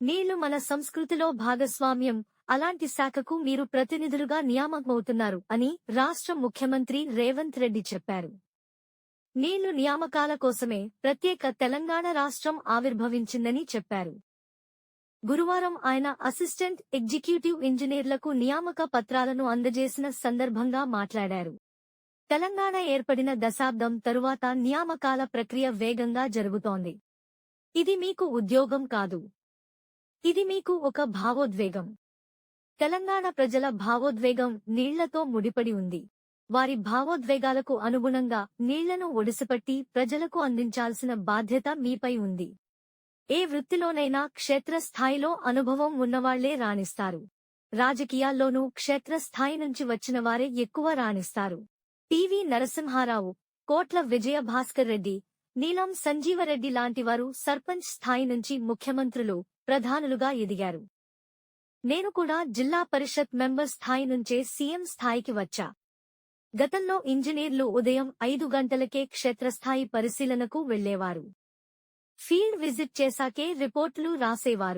నీళ్ళు మన సంస్కృతిలో భాగస్వామ్యం. అలాంటి శాఖకు మీరు ప్రతినిధులుగా నియామకమవుతున్నారు అని రాష్ట్ర ముఖ్యమంత్రి రేవంత్ రెడ్డి చెప్పారు. నీళ్ళు నియామకాల కోసమే ప్రత్యేక తెలంగాణ రాష్ట్రం ఆవిర్భవించిందని చెప్పారు. గురువారం ఆయన అసిస్టెంట్ ఎగ్జిక్యూటివ్ ఇంజనీర్లకు నియామక పత్రాలను అందజేసిన సందర్భంగా మాట్లాడారు. తెలంగాణ ఏర్పడిన దశాబ్దం తరువాత నియామకాల ప్రక్రియ వేగంగా జరుగుతోంది. ఇది మీకు ఉద్యోగం కాదు. ఇది మీకు ఒక భావోద్వేగం. తెలంగాణ ప్రజల భావోద్వేగం నీళ్ళతో ముడిపడి ఉంది. వారి భావోద్వేగాలకు అనుగుణంగా నీళ్ళను ఒడిసిపట్టి ప్రజలకు అందించాల్సిన బాధ్యత మీపై ఉంది. ఏ వృత్తిలోనైనా క్షేత్రస్థాయిలో అనుభవం ఉన్నవాళ్ళే రాణిస్తారు. రాజకీయాల్లోనూ క్షేత్రస్థాయి నుంచి వచ్చిన వారే ఎక్కువ రాణిస్తారు. టీవీ నరసింహారావు కోట్ల విజయ భాస్కర్ రెడ్డి నీలం సంజీవరెడ్డి లాంటివారు సర్పంచ్ స్థాయి నుంచి ముఖ్యమంత్రులు ప్రధానులుగా ఎదిగారు. నేను కూడా జిల్లా పరిషత్ మెంబర్ స్థాయి నుంచే సీఎం స్థాయికి వచ్చా. గతంలో ఇంజనీర్లు ఉదయం ఐదు గంటలకే క్షేత్రస్థాయి పరిశీలనకు వెళ్ళేవారు ఫీల్డ్ విజిట్ చేశాకే రిపోర్టులు రాసేవారు.